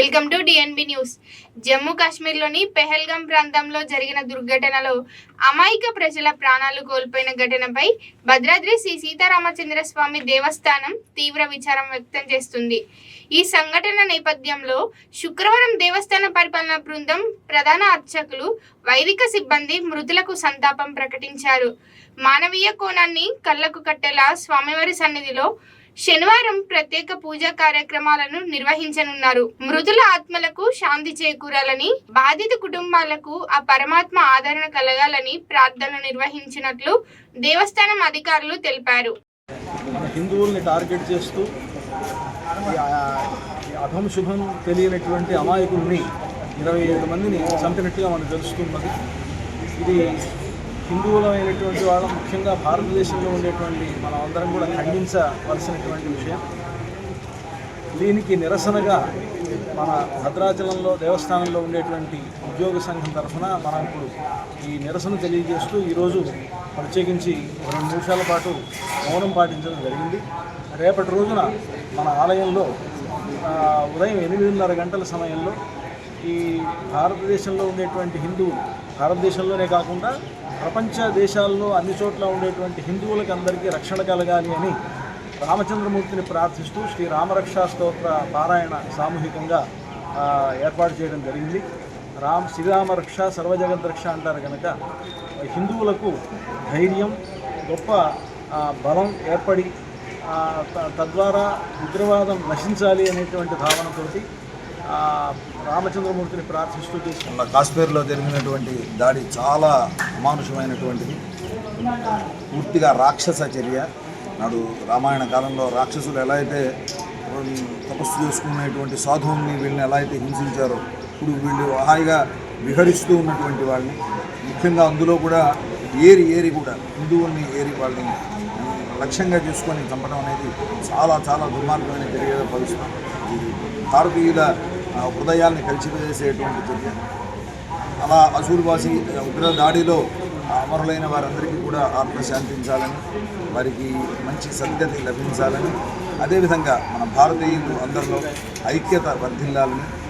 Welcome to DNB news Jammu కాశ్మీర్లోని పెహల్గాం ప్రాంతంలో జరిగిన దుర్ఘటనలో అమాయక ప్రజల ప్రాణాలు కోల్పోయిన ఘటనపై భద్రాద్రి శ్రీ సీతారామచంద్ర స్వామి దేవస్థానం తీవ్ర విచారం వ్యక్తం చేస్తుంది. ఈ సంఘటన నేపథ్యంలో శుక్రవారం దేవస్థాన పరిపాలనా బృందం ప్రధాన అర్చకులు వైదిక సిబ్బంది మృతులకు సంతాపం ప్రకటించారు. మానవీయ కోణాన్ని కళ్ళకు కట్టేలా స్వామివారి సన్నిధిలో శనివారం ప్రత్యేక పూజా కార్యక్రమాలను నిర్వహించనున్నారు. మృతుల ఆత్మలకు శాంతి చేకూరాలని బాధిత కుటుంబాలకు ఆ పరమాత్మ ఆదరణ కలగాలని ప్రార్థనలు నిర్వహించినట్లు దేవస్థానం అధికారులు తెలిపారు. హిందువుల్ని టార్గెట్ చేస్తూ అధం శుభం తెలియనటువంటి అమాయకుల్ని ఇరవై ఏడు మందిని చంపినట్టుగా మనకు తెలుస్తున్నది. ఇది హిందువులమైనటువంటి వాళ్ళ ముఖ్యంగా భారతదేశంలో ఉండేటువంటి మనం అందరం కూడా ఖండించవలసినటువంటి విషయం. దీనికి నిరసనగా మన భద్రాచలంలో దేవస్థానంలో ఉండేటువంటి ఉద్యోగ సంఘం తరఫున మనం ఇప్పుడు ఈ నిరసన తెలియజేస్తూ ఈరోజు ప్రత్యేకించి రెండు నిమిషాల పాటు మౌనం పాటించడం జరిగింది. రేపటి రోజున మన ఆలయంలో ఉదయం ఎనిమిదిన్నర గంటల సమయంలో ఈ భారతదేశంలో ఉండేటువంటి హిందువులు భారతదేశంలోనే కాకుండా ప్రపంచ దేశాల్లో అన్ని చోట్ల ఉండేటువంటి హిందువులకు అందరికీ రక్షణ కలగాలి అని రామచంద్రమూర్తిని ప్రార్థిస్తూ శ్రీ రామరక్షా స్తోత్ర పారాయణ సామూహికంగా ఏర్పాటు చేయడం జరిగింది. రామ్ శ్రీరామరక్ష సర్వజగద్రక్ష అంటారు కనుక హిందువులకు ధైర్యం గొప్ప బలం ఏర్పడి తద్వారా ఉగ్రవాదం నశించాలి అనేటువంటి భావనతోటి రామచంద్రమూర్తిని ప్రార్థిస్తూ తీసుకున్న కాశ్మీర్లో జరిగినటువంటి దాడి చాలా అమానుషమైనటువంటిది. పూర్తిగా రాక్షస చర్య. నాడు రామాయణ కాలంలో రాక్షసులు ఎలా అయితే తపస్సు చేసుకునేటువంటి సాధువుల్ని వీళ్ళని ఎలా అయితే హింసించారో ఇప్పుడు వీళ్ళు హాయిగా విహరిస్తూ ఉన్నటువంటి వాళ్ళని ముఖ్యంగా అందులో కూడా ఏరి ఏరి కూడా హిందువుల్ని ఏరి వాళ్ళని లక్ష్యంగా చేసుకొని చంపడం అనేది చాలా చాలా దుర్మార్గమైన తెలియదు భవిష్యత్తు భారతీయుల హృదయాల్ని కలిసివేసేటువంటి చర్య. అలా అసూర్వాసి ఉగ్ర దాడిలో అమరులైన వారందరికీ కూడా ఆత్మ శాంతించాలని వారికి మంచి సద్గతి లభించాలని అదేవిధంగా మన భారతీయులు అందరిలో ఐక్యత వర్ధిల్లాలని